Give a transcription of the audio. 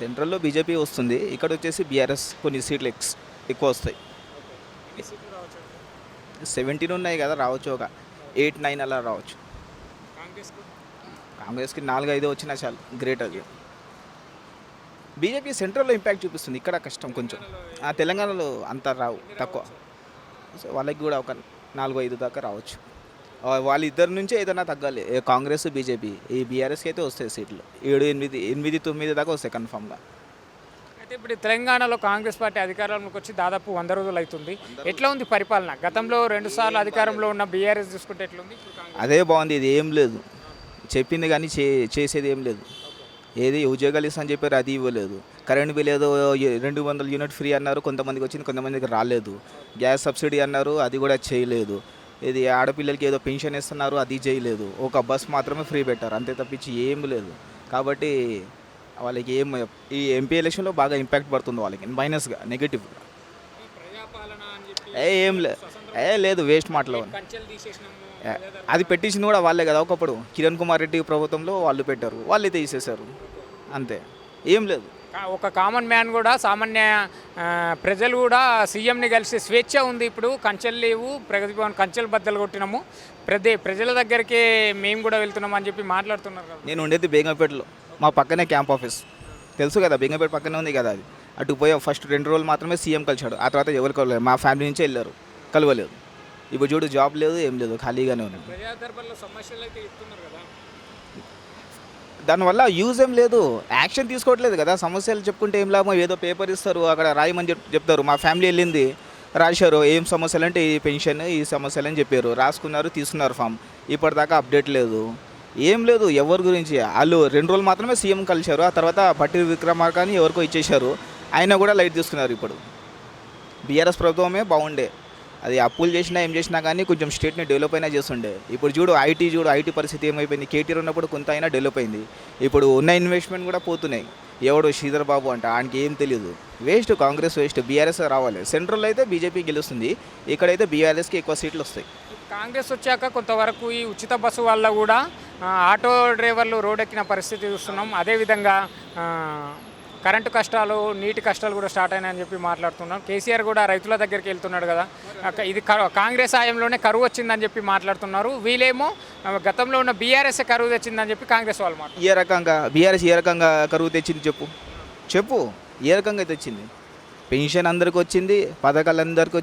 సెంట్రల్లో బీజేపీ వస్తుంది. ఇక్కడ వచ్చేసి బీఆర్ఎస్ కొన్ని సీట్లు ఎక్స్ ఎక్కువ వస్తాయి. సెవెంటీన్ ఉన్నాయి కదా రావచ్చు ఒక ఎయిట్ నైన్ అలా రావచ్చు. కాంగ్రెస్కి నాలుగు ఐదు వచ్చినా చాలు గ్రేట్ అది. బీజేపీ సెంట్రల్లో ఇంపాక్ట్ చూపిస్తుంది. ఇక్కడ కష్టం కొంచెం. ఆ తెలంగాణలో అంత రావు తక్కువ. సో వాళ్ళకి కూడా ఒక నాలుగు ఐదు దాకా రావచ్చు. వాళ్ళిద్దరి నుంచే ఏదైనా తగ్గాలి. కాంగ్రెస్ బీజేపీ ఈ బీఆర్ఎస్కి అయితే వస్తాయి సీట్లు. ఏడు ఎనిమిది ఎనిమిది తొమ్మిది దాకా వస్తాయి కన్ఫామ్గా. అయితే ఇప్పుడు తెలంగాణలో కాంగ్రెస్ పార్టీ అధికారంలోకి వచ్చి దాదాపు వంద రోజులు అవుతుంది. ఎట్లా ఉంది పరిపాలన? గతంలో రెండు సార్లు అధికారంలో ఉన్న బీఆర్ఎస్ చూసుకుంటే ఎట్లుంది అదే బాగుంది ఇది ఏం లేదు. చెప్పింది కానీ చే చేసేది ఏం లేదు. ఏది ఉద్యోగాలు ఇస్తా అని చెప్పారు అది ఇవ్వలేదు. కరెంట్ బిల్ ఏదో రెండు వందల యూనిట్ ఫ్రీ అన్నారు కొంతమందికి వచ్చింది కొంతమందికి రాలేదు. గ్యాస్ సబ్సిడీ అన్నారు అది కూడా చేయలేదు. ఇది ఆడపిల్లలకి ఏదో పెన్షన్ ఇస్తున్నారు అది చేయలేదు. ఒక బస్ మాత్రమే ఫ్రీ పెట్టారు అంతే తప్పించి ఏం లేదు. కాబట్టి వాళ్ళకి ఏం ఈ ఎంపీ ఎలక్షన్లో బాగా ఇంపాక్ట్ పడుతుంది వాళ్ళకి మైనస్గా నెగిటివ్ ఏ ఏం లేదు ఏ లేదు వేస్ట్ మాటలు అది పెట్టించింది కూడా వాళ్ళే కదా ఒకప్పుడు. కిరణ్ కుమార్ రెడ్డి ప్రభుత్వంలో వాళ్ళు పెట్టారు వాళ్ళే తీసేశారు. అంతే. ఏం లేదు. ఒక కామన్ మ్యాన్ కూడా సామాన్య ప్రజలు కూడా సీఎంని కలిసి స్వేచ్ఛ ఉంది ఇప్పుడు. కంచెలు లేవు ప్రగతి భవన్ కంచెలు బద్దలు కొట్టినాము. ప్రతి ప్రజల దగ్గరికి మేము కూడా వెళ్తున్నాం అని చెప్పి మాట్లాడుతున్నారు కదా. నేను ఉండేది బేగంపేటలో. మా పక్కనే క్యాంప్ ఆఫీస్. తెలుసు కదా బేగంపేట పక్కనే ఉంది కదా అది. అటు పోయి ఫస్ట్ రెండు రోజులు మాత్రమే సీఎం కలిశాడు. ఆ తర్వాత ఎవరు కలవలేదు. మా ఫ్యామిలీ నుంచే వెళ్ళారు. కలవలేదు. ఇప్పుడు చూడు జాబ్ లేదు ఏం లేదు. ఖాళీగానే ఉన్నాను ప్రజా దర్బార్లో సమస్యలు అయితే ఇస్తున్నారు కదా దానివల్ల యూజ్ ఏం లేదు. యాక్షన్ తీసుకోవట్లేదు కదా. సమస్యలు చెప్పుకుంటే ఏం లాభం? ఏదో పేపర్ ఇస్తారు. అక్కడ రాయమని చెప్తారు. మా ఫ్యామిలీ వెళ్ళింది. రాశారు. ఏం సమస్యలు అంటే ఈ పెన్షన్ ఈ సమస్యలు అని చెప్పారు. రాసుకున్నారు తీసుకున్నారు ఫామ్. ఇప్పటిదాకా అప్డేట్ లేదు. ఏం లేదు. ఎవరి గురించి? వాళ్ళు రెండు రోజులు మాత్రమే సీఎం కలిశారు. ఆ తర్వాత పట్టి విక్రమార్కాన్ని ఎవరికో ఇచ్చేశారు. ఆయన కూడా లైట్ తీసుకున్నారు ఇప్పుడు. బీఆర్ఎస్ ప్రభుత్వమే బాగుండే. అది అప్పులు చేసినా ఏం చేసినా కానీ కొంచెం స్టేట్ని డెవలప్ అయినా చేస్తుండే. ఇప్పుడు చూడు ఐటీ చూడు ఐటీ పరిస్థితి ఏమైపోయింది? కేటీఆర్ ఉన్నప్పుడు కొంత అయినా డెవలప్ అయింది. ఇప్పుడు ఉన్న ఇన్వెస్ట్మెంట్ కూడా పోతున్నాయి. ఎవడు శ్రీధర్ బాబు అంట ఆయనకి ఏం తెలియదు వేస్ట్ కాంగ్రెస్ వేస్ట్ బీఆర్ఎస్ రావాలి. సెంట్రల్ అయితే బీజేపీ గెలుస్తుంది. ఇక్కడైతే బీఆర్ఎస్కి ఎక్కువ సీట్లు వస్తాయి. కాంగ్రెస్ వచ్చాక కొంతవరకు ఈ ఉచిత బస్సు వల్ల కూడా ఆటో డ్రైవర్లు రోడ్డెక్కిన పరిస్థితి చూస్తున్నాం. అదేవిధంగా కరెంటు కష్టాలు నీటి కష్టాలు కూడా స్టార్ట్ అయినాయని చెప్పి మాట్లాడుతున్నాం. కేసీఆర్ కూడా రైతుల దగ్గరికి వెళ్తున్నాడు కదా. ఇది కాంగ్రెస్ హాయంలోనే కరువు వచ్చిందని చెప్పి మాట్లాడుతున్నారు. వీళ్ళేమో గతంలో ఉన్న బీఆర్ఎస్ కరువు తెచ్చిందని చెప్పి కాంగ్రెస్ వాళ్ళు మాట్లాడుతున్నారు. ఏ రకంగా బీఆర్ఎస్ ఏ రకంగా కరువు తెచ్చింది చెప్పు. చెప్పు ఏ రకంగా తెచ్చింది? పెన్షన్ అందరికి వచ్చింది పథకాలు అందరికి